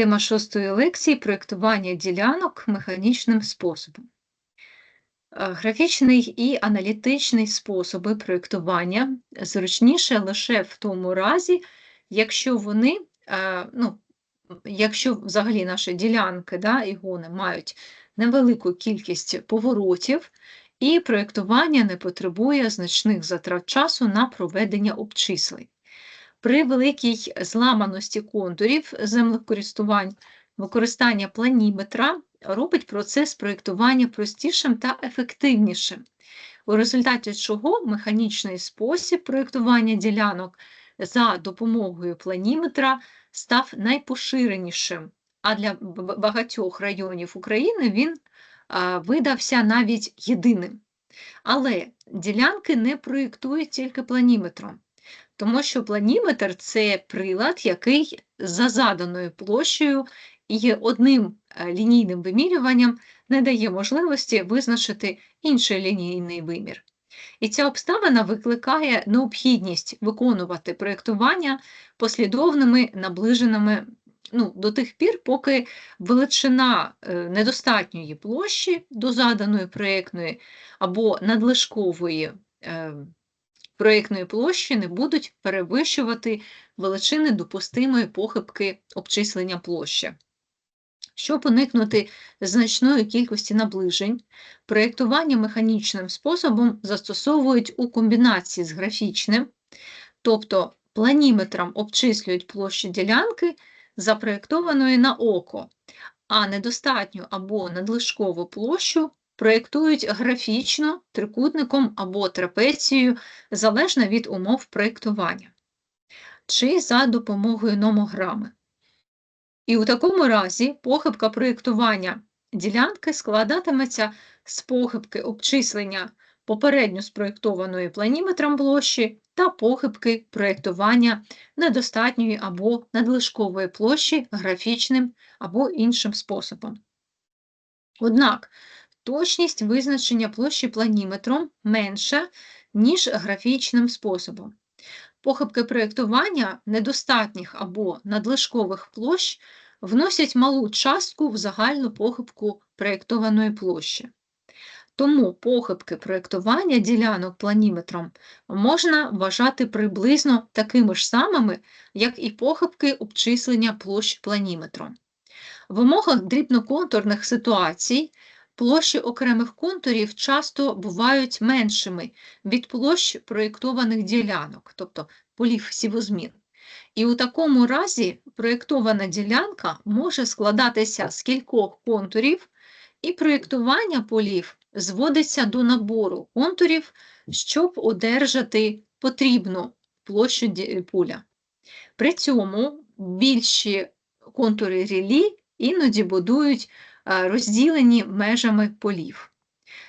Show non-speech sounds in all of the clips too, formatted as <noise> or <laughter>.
Тема шостої лекції проєктування ділянок механічним способом. Е, Графічний і аналітичний способи проєктування зручніше лише в тому разі, якщо вони, е, ну, якщо взагалі наші ділянки да, і гони мають невелику кількість поворотів, і проєктування не потребує значних затрат часу на проведення обчислень. При великій зламаності контурів землекористувань використання планіметра робить процес проєктування простішим та ефективнішим, у результаті чого механічний спосіб проєктування ділянок за допомогою планіметра став найпоширенішим, а для багатьох районів України він видався навіть єдиним. Але ділянки не проєктують тільки планіметром. Тому що планіметр це прилад, який за заданою площею і одним е, лінійним вимірюванням не дає можливості визначити інший лінійний вимір. І ця обставина викликає необхідність виконувати проєктування послідовними наближеними ну, до тих пір, поки величина е, недостатньої площі до заданої проєктної або надлишкової е, проєктної площі не будуть перевищувати величини допустимої похибки обчислення площі. Щоб уникнути значної кількості наближень, проєктування механічним способом застосовують у комбінації з графічним, тобто планіметром обчислюють площі ділянки, запроєктованої на око, а недостатню або надлишкову площу проєктують графічно, трикутником або трапецією залежно від умов проєктування, чи за допомогою номограми. І у такому разі похибка проєктування ділянки складатиметься з похибки обчислення попередньо спроєктованої планіметром площі та похибки проєктування недостатньої або надлишкової площі графічним або іншим способом. Однак точність визначення площі планіметром менша, ніж графічним способом. Похибки проєктування недостатніх або надлишкових площ вносять малу частку в загальну похибку проєктованої площі. Тому похибки проєктування ділянок планіметром можна вважати приблизно такими ж самими, як і похибки обчислення площ планіметром. В умовах дрібноконтурних ситуацій Площі окремих контурів часто бувають меншими від площ проєктованих ділянок, тобто полів сівозмін. І у такому разі проєктована ділянка може складатися з кількох контурів, і проєктування полів зводиться до набору контурів, щоб одержати потрібну площу поля. При цьому більші контури рілі іноді будують розділені межами полів.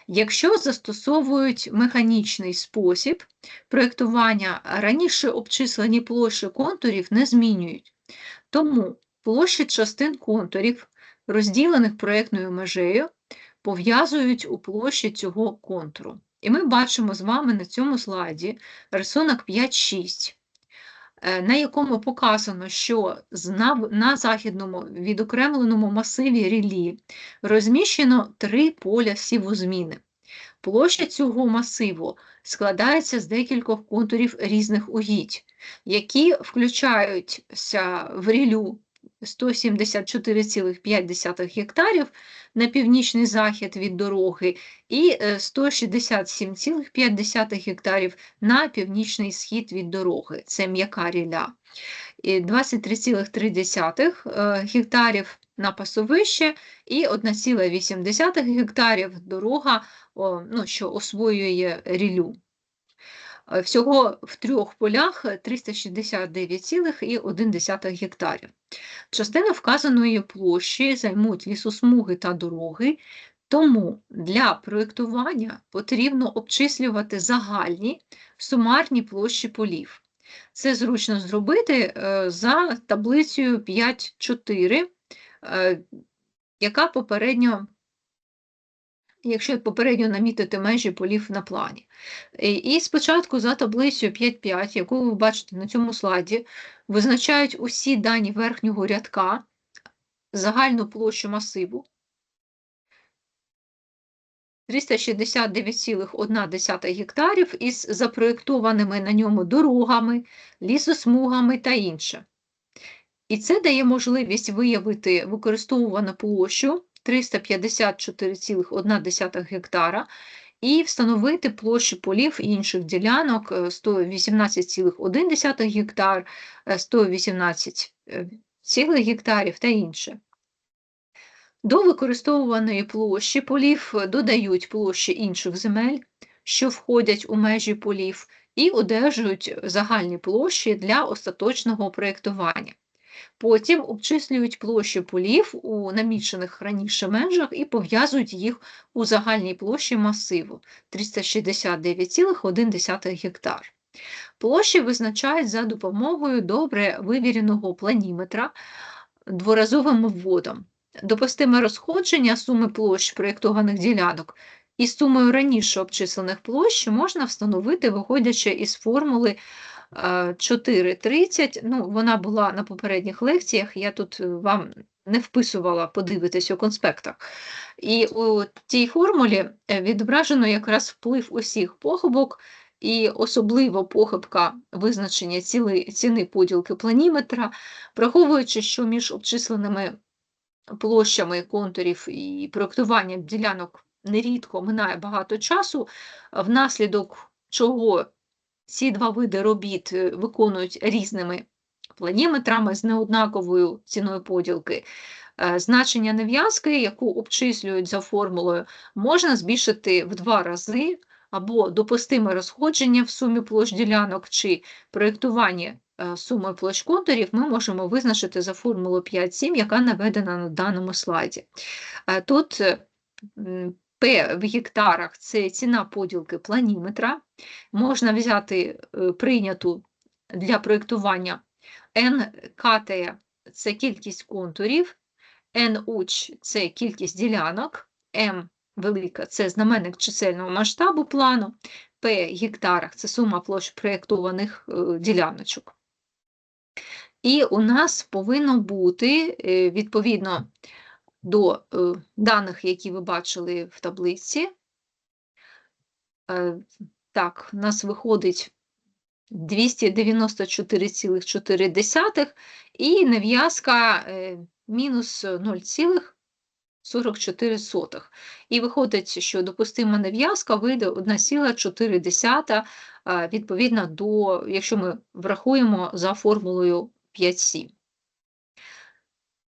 Якщо застосовують механічний спосіб, проєктування раніше обчислені площі контурів не змінюють, тому площі частин контурів, розділених проєктною межею, пов'язують у площі цього контуру. І ми бачимо з вами на цьому слайді рисунок 5-6. Е, на якому показано, що на західному відокремленому масиві рілі розміщено три поля сівозміни. Площа цього масиву складається з декількох контурів різних угідь, які включаються в рілю 174,5 гектарів на північний захід від дороги і 167,5 е, гектарів на північний схід від дороги. Це м'яка ріля. 23,3 е, гектарів на пасовище і 1,8 гектарів дорога, ну, що освоює рілю. Е, всього в трьох полях 369,1 гектарів. Частина вказаної площі займуть лісосмуги та дороги, тому для проєктування потрібно обчислювати загальні сумарні площі полів. Це зручно зробити е, за таблицею 5.4, е, яка попередньо якщо попередньо намітити межі полів на плані. І спочатку за таблицею 5.5, яку ви бачите на цьому слайді, визначають усі дані верхнього рядка, загальну площу масиву 369,1 гектарів із запроєктованими на ньому дорогами, лісосмугами та інше. І це дає можливість виявити використовувану площу 354,1 гектара і встановити площу полів інших ділянок 118,1 гектар, 118 цілих гектарів та інше. До використовуваної площі полів додають площі інших земель, що входять у межі полів, і одержують загальні площі для остаточного проєктування. Потім обчислюють площі полів у намічених раніше межах і пов'язують їх у загальній площі масиву 369,1 гектар. Площі визначають за допомогою добре вивіреного планіметра дворазовим вводом. Допустиме розходження суми площ проєктованих ділянок із сумою раніше обчислених площ можна встановити, виходячи із формули 4,30. Ну, Вона була на попередніх лекціях, я тут е, вам не вписувала, подивитись у конспектах. І у цій формулі е, відображено якраз вплив усіх похибок, і особливо похибка визначення ціли, ціни поділки планіметра, враховуючи, що між обчисленими площами контурів і проєктуванням ділянок нерідко минає багато часу, внаслідок чого ці два види робіт е, виконують різними планіметрами з неоднаковою ціною поділки. Е, значення нев'язки, яку обчислюють за формулою, можна збільшити в два рази або допустиме розходження в сумі площ ділянок чи проєктування е, суми площ контурів ми можемо визначити за формулою 5,7, яка наведена на даному слайді. Тут П в гектарах це ціна поділки планіметра. Можна взяти е, прийняту для проєктування НКТ це кількість контурів, НУЧ це кількість ділянок, М велика це знаменник чисельного масштабу плану, П гектарах це сума площ проєктованих е, діляночок. І у нас повинно бути е, відповідно до е, даних, які ви бачили в таблиці. Е, так, у нас виходить 294,4 і нав'язка е, мінус 0,44. І виходить, що допустима нав'язка вийде 1,4 відповідно до, якщо ми врахуємо за формулою 5,7.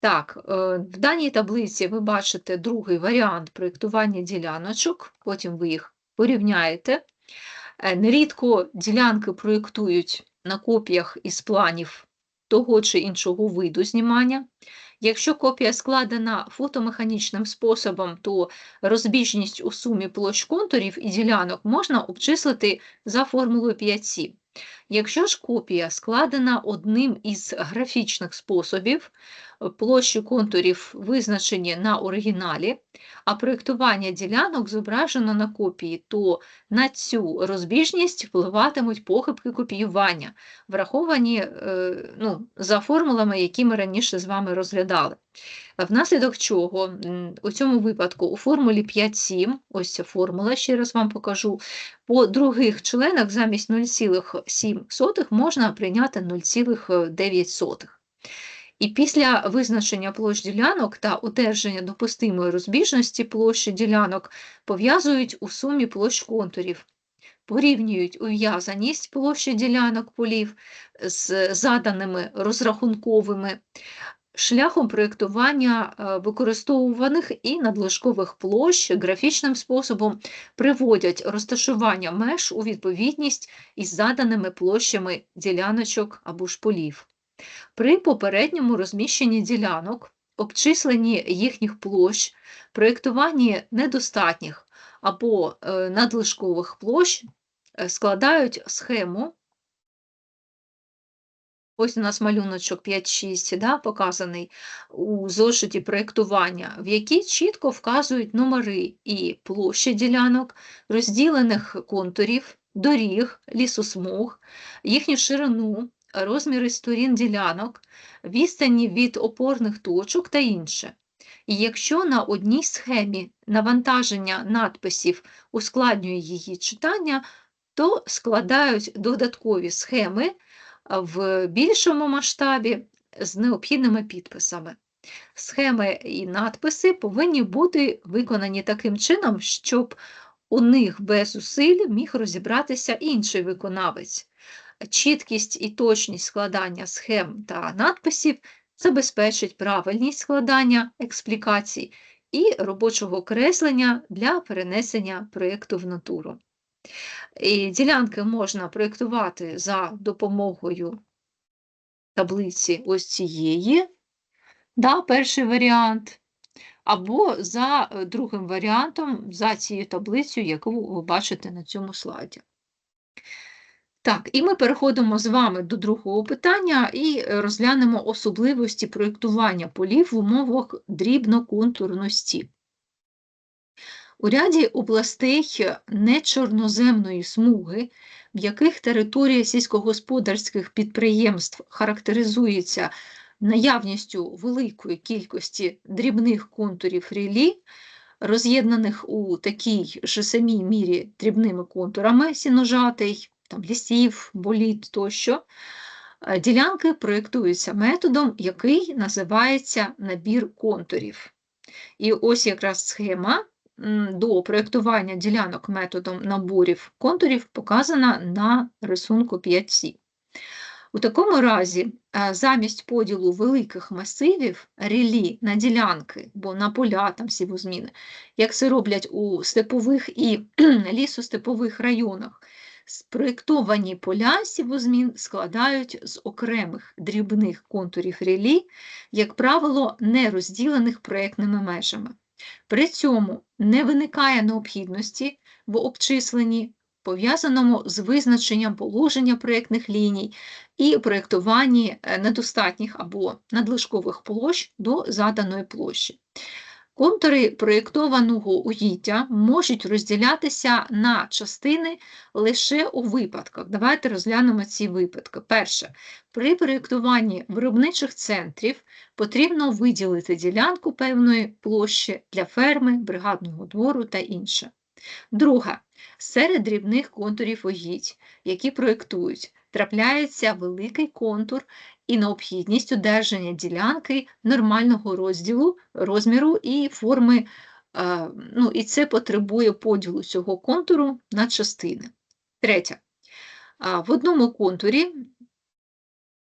Так, е, в даній таблиці ви бачите другий варіант проєктування діляночок, потім ви їх порівняєте. Е, нерідко ділянки проєктують на копіях із планів того чи іншого виду знімання. Якщо копія складена фотомеханічним способом, то розбіжність у сумі площ контурів і ділянок можна обчислити за формулою 5,7. Якщо ж копія складена одним із графічних способів, площі контурів визначені на оригіналі, а проєктування ділянок зображено на копії, то на цю розбіжність впливатимуть похибки копіювання, враховані е, ну, за формулами, які ми раніше з вами розглядали. Внаслідок чого у цьому випадку у формулі 5,7, ось ця формула, ще раз вам покажу, по других членах замість 0,7 можна прийняти 0,9. І після визначення площ ділянок та одержання допустимої розбіжності площі ділянок пов'язують у сумі площ контурів, порівнюють ув'язаність площі ділянок полів з заданими розрахунковими шляхом проєктування е, використовуваних і надлишкових площ графічним способом приводять розташування меж у відповідність із заданими площами діляночок або ж полів. При попередньому розміщенні ділянок, обчисленні їхніх площ, проєктуванні недостатніх або е, надлишкових площ е, складають схему. Ось у нас малюночок 5-6 да, показаний у зошиті проєктування, в якій чітко вказують номери і площі ділянок, розділених контурів, доріг, лісосмуг, їхню ширину, розміри сторін ділянок, відстані від опорних точок та інше. І якщо на одній схемі навантаження надписів ускладнює її читання, то складають додаткові схеми в більшому масштабі з необхідними підписами. Схеми і надписи повинні бути виконані таким чином, щоб у них без зусиль міг розібратися інший виконавець. Чіткість і точність складання схем та надписів забезпечить правильність складання експлікацій і робочого креслення для перенесення проєкту в натуру. І Ділянки можна проєктувати за допомогою таблиці ось цієї, да, перший варіант, або за е, другим варіантом, за цією таблицею, яку ви бачите на цьому слайді. Так, і ми переходимо з вами до другого питання і розглянемо особливості проєктування полів в умовах дрібноконтурності. У ряді областей нечорноземної смуги, в яких територія сільськогосподарських підприємств характеризується наявністю великої кількості дрібних контурів релі, роз'єднаних у такій ж самій мірі дрібними контурами сіножатий, там, лісів, боліт тощо, е, ділянки проєктуються методом, який називається набір контурів. І ось якраз схема до проєктування ділянок методом наборів контурів показана на рисунку 5С. У такому разі, е, замість поділу великих масивів релі на ділянки, бо на поля там сівозміни, як це роблять у степових і <clears throat> лісостепових районах, спроєктовані поля сівозмін складають з окремих дрібних контурів релі, як правило, не розділених проєктними межами. При цьому не виникає необхідності в обчисленні, пов'язаному з визначенням положення проєктних ліній і проєктуванні е, недостатніх або надлишкових площ до заданої площі. Контури проєктованого угіддя можуть розділятися на частини лише у випадках. Давайте розглянемо ці випадки. Перше, при проєктуванні виробничих центрів потрібно виділити ділянку певної площі для ферми, бригадного двору та інше. Друге, серед дрібних контурів угідь, які проєктують, трапляється великий контур і необхідність одержання ділянки нормального розділу, розміру і форми, е, ну, і це потребує поділу цього контуру на частини. Третє. В одному контурі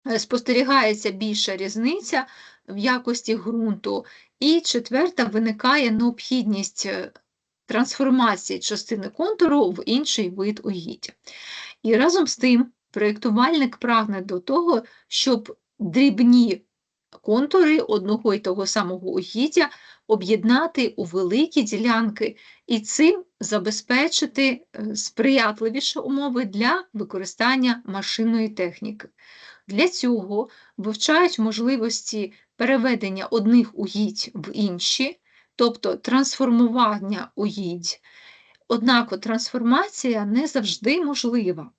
е, спостерігається більша різниця в якості ґрунту, і четверта виникає необхідність е, трансформації частини контуру в інший вид угіддя. І разом з тим Проєктувальник прагне до того, щоб дрібні контури одного і того самого угіддя об'єднати у великі ділянки і цим забезпечити е, сприятливіші умови для використання машинної техніки. Для цього вивчають можливості переведення одних угідь в інші, тобто трансформування угідь. Однак трансформація не завжди можлива.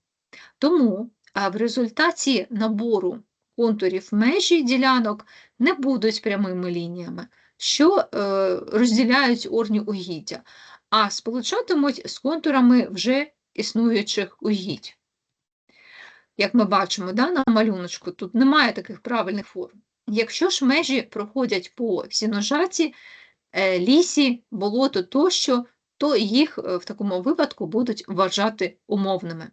Тому в результаті набору контурів межі ділянок не будуть прямими лініями, що е, розділяють орні угіддя, а сполучатимуть з контурами вже існуючих угідь. Як ми бачимо да, на малюночку, тут немає таких правильних форм. Якщо ж межі проходять по сіножаті, е, лісі, болото тощо, то їх е, в такому випадку будуть вважати умовними.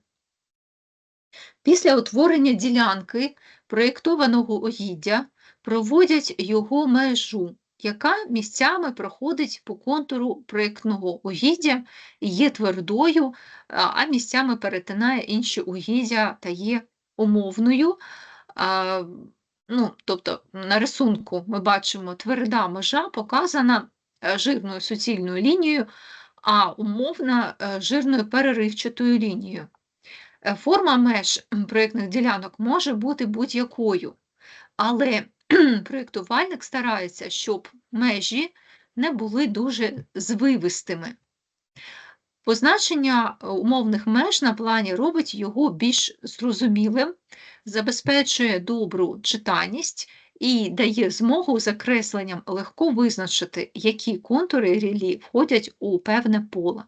Після утворення ділянки проєктованого угіддя проводять його межу, яка місцями проходить по контуру проєктного угіддя і є твердою, а місцями перетинає інші угіддя та є умовною. Ну, Тобто на рисунку ми бачимо тверда межа показана е, жирною суцільною лінією, а умовна е, жирною переривчатою лінією. Е, форма меж проєктних ділянок може бути будь-якою, але проєктувальник старається, щоб межі не були дуже звивистими. Позначення е, умовних меж на плані робить його більш зрозумілим, забезпечує добру читаність і дає змогу закресленням легко визначити, які контури рілі входять у певне поле.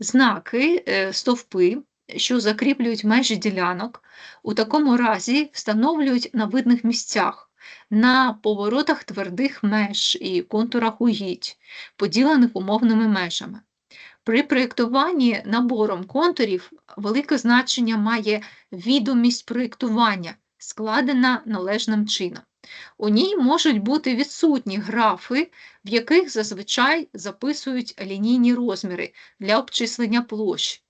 Знаки, е, стовпи, що закріплюють межі ділянок, у такому разі встановлюють на видних місцях, на поворотах твердих меж і контурах угідь, поділених умовними межами. При проєктуванні набором контурів велике значення має відомість проєктування, складена належним чином. У ній можуть бути відсутні графи, в яких зазвичай записують лінійні розміри для обчислення площ,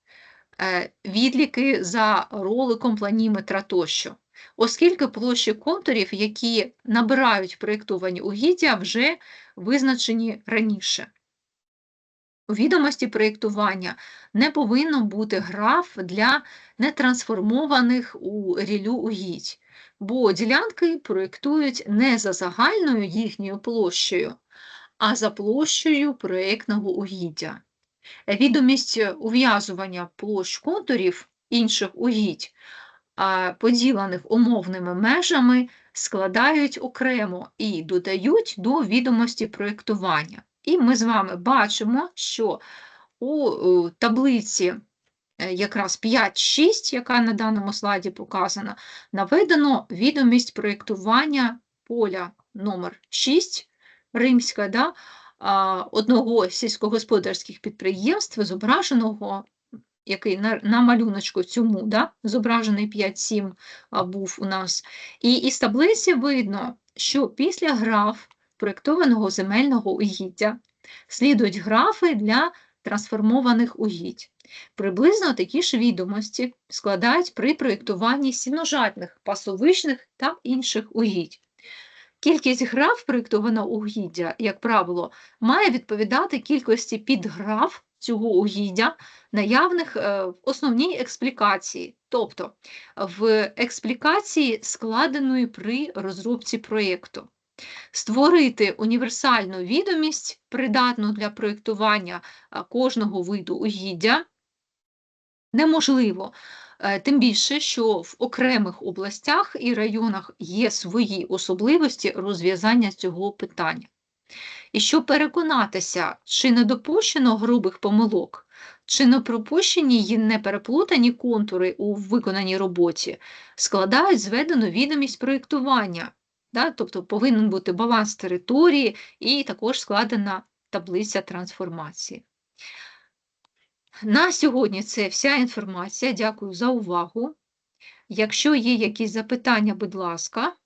відліки за роликом планіметра тощо, оскільки площі контурів, які набирають проєктовані угіддя, вже визначені раніше. У відомості проєктування не повинно бути граф для нетрансформованих у рілю угідь, бо ділянки проєктують не за загальною їхньою площею, а за площею проєктного угіддя. Відомість ув'язування площ контурів інших угідь, поділених умовними межами, складають окремо і додають до відомості проєктування. І ми з вами бачимо, що у е, таблиці е, якраз 5-6, яка на даному слайді показана, наведено відомість проєктування поля номер 6 римська, да, одного сільськогосподарських підприємств, зображеного, який на, на малюночку цьому да, зображений 5-7 був у нас. І із таблиці видно, що після граф проєктованого земельного угіддя слідують графи для трансформованих угідь. Приблизно такі ж відомості складають при проєктуванні сіножатних, пасовищних та інших угідь. Кількість граф проєктованого угіддя, як правило, має відповідати кількості підграф цього угіддя, наявних е, в основній експлікації, тобто в експлікації, складеної при розробці проєкту. Створити універсальну відомість, придатну для проєктування кожного виду угіддя, неможливо, е, тим більше, що в окремих областях і районах є свої особливості розв'язання цього питання. І щоб переконатися, чи не допущено грубих помилок, чи не пропущені і не переплутані контури у виконаній роботі, складають зведену відомість проєктування, Да? Тобто повинен бути баланс території і також складена таблиця трансформації. На сьогодні це вся інформація. Дякую за увагу. Якщо є якісь запитання, будь ласка.